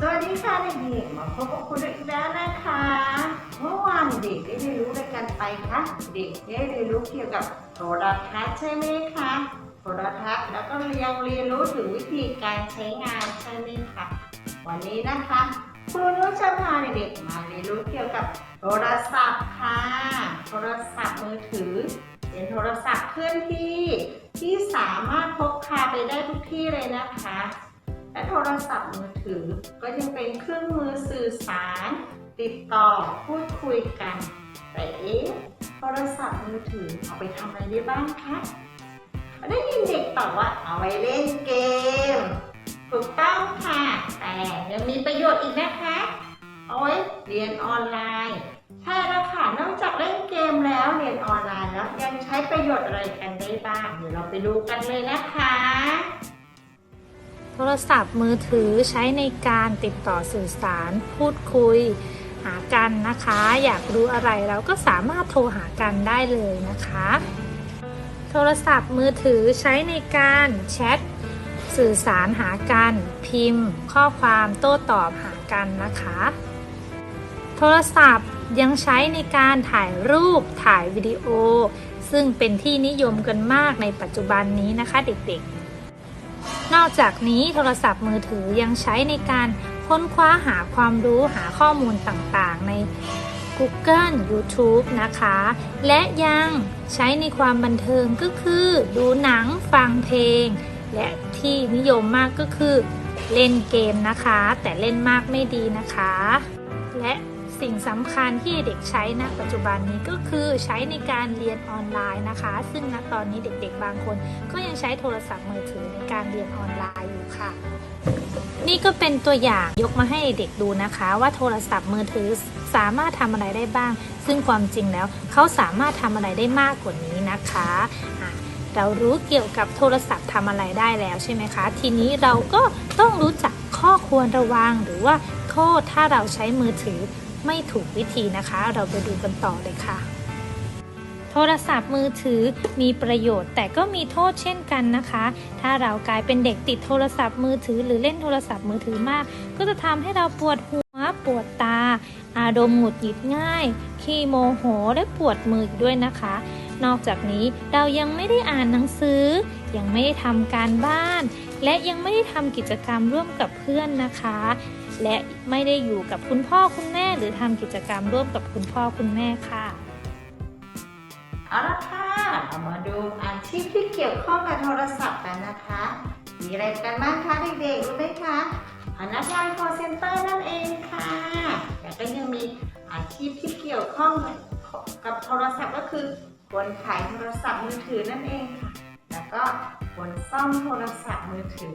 สวัสดีค่ะเด็กๆมาพบกับคุณอีกแล้วนะคะ เมื่อวานเด็กได้เรียนรู้ด้วยกันไปคะเด็กได้เรียนรู้เกี่ยวกับโทรทัศน์ใช่ไหมคะโทรทัศน์แล้วก็ยังเรียนรู้ถึงวิธีการใช้งานใช่ไหมคะวันนี้นะคะครูนุชจะพาเด็กมาเรียนรู้เกี่ยวกับโทรศัพท์ค่ะ โทรศัพท์มือถือเป็นโทรศัพท์เคลื่อนที่ที่สามารถพกพาไปได้ทุกที่เลยนะคะ และโทรศัพท์มือถือ ก็ยังเป็นเครื่องมือสื่อสาร ติดต่อพูดคุยกัน แต่เอ๊ะโทรศัพท์มือถือเอาไปทำอะไรได้บ้างคะได้ยินเด็กตอบว่าเอาไว้เล่นเกม ถูกต้องค่ะ แต่ยังมีประโยชน์อีกนะคะ เอาไว้เรียนออนไลน์ใช่แล้วค่ะนอกจากเล่นเกมแล้วเรียนออนไลน์แล้วยังใช้ประโยชน์อะไรกันได้บ้างเดี๋ยวเราไปดูกันเลยนะคะ โทรศัพท์มือถือใช้ในการติดต่อสื่อสาร พูดคุย หากันนะคะ อยากรู้อะไรเราก็สามารถโทรหากันได้เลยนะคะ โทรศัพท์มือถือใช้ในการแชทสื่อสารหากัน พิมพ์ ข้อความโต้ตอบหากันนะคะ โทรศัพท์ยังใช้ในการถ่ายรูปถ่ายวิดีโอ ซึ่งเป็นที่นิยมกันมากในปัจจุบันนี้นะคะเด็กๆ นอกจากนี้โทรศัพท์มือถือยังใช้ในการค้นคว้าหาความรู้หาข้อมูลต่างๆ ใน Google YouTube นะคะ และยังใช้ในความบันเทิงก็คือ ดูหนังฟังเพลง และที่นิยมมากก็คือ เล่นเกมนะคะ แต่เล่นมากไม่ดีนะคะ และ สิ่งสำคัญที่เด็กใช้ณปัจจุบันนี้ก็คือใช้ในการเรียนออนไลน์นะคะ ซึ่งณตอนนี้เด็กๆ บางคน ก็ยังใช้โทรศัพท์มือถือในการเรียนออนไลน์อยู่ค่ะ นี่ก็เป็นตัวอย่างยกมาให้เด็กดูนะคะ ว่าโทรศัพท์มือถือสามารถทำอะไรได้บ้าง ซึ่งความจริงแล้วเขาสามารถทำอะไรได้มากกว่านี้นะคะเรารู้เกี่ยวกับโทรศัพท์ทำอะไรได้แล้วใช่ไหมคะ ทีนี้เราก็ต้องรู้จักข้อควรระวังหรือว่าโทษถ้าเราใช้มือถือ ไม่ถูกวิธีนะคะ เราไปดูกันต่อเลยค่ะ โทรศัพท์มือถือมีประโยชน์แต่ก็มีโทษเช่นกันนะคะ ถ้าเรากลายเป็นเด็กติดโทรศัพท์มือถือ หรือเล่นโทรศัพท์มือถือมาก ก็จะทำให้เราปวดหัวปวดตา อารมณ์หงุดหงิดง่าย ขี้โมโหและปวดมืออีกด้วยนะคะ นอกจากนี้เรายังไม่ได้อ่านหนังสือ ยังไม่ได้ทำการบ้าน และยังไม่ได้ทำกิจกรรมร่วมกับเพื่อนนะคะ และไม่ได้อยู่กับคุณพ่อคุณแม่ หรือทำกิจกรรมร่วมกับคุณพ่อคุณแม่ค่ะเอาละค่ะเรามาดูอาชีพที่เกี่ยวข้องกับโทรศัพท์กันนะคะ มีอะไรกันบ้างคะเด็กๆรู้ไหมคะพนักงาน call center นั่นเองค่ะแต่ก็ยังมีอาชีพที่เกี่ยวข้องกับโทรศัพท์ก็คือคนขายโทรศัพท์มือถือนั่นเองค่ะ แล้วก็คนซ่อมโทรศัพท์มือถือ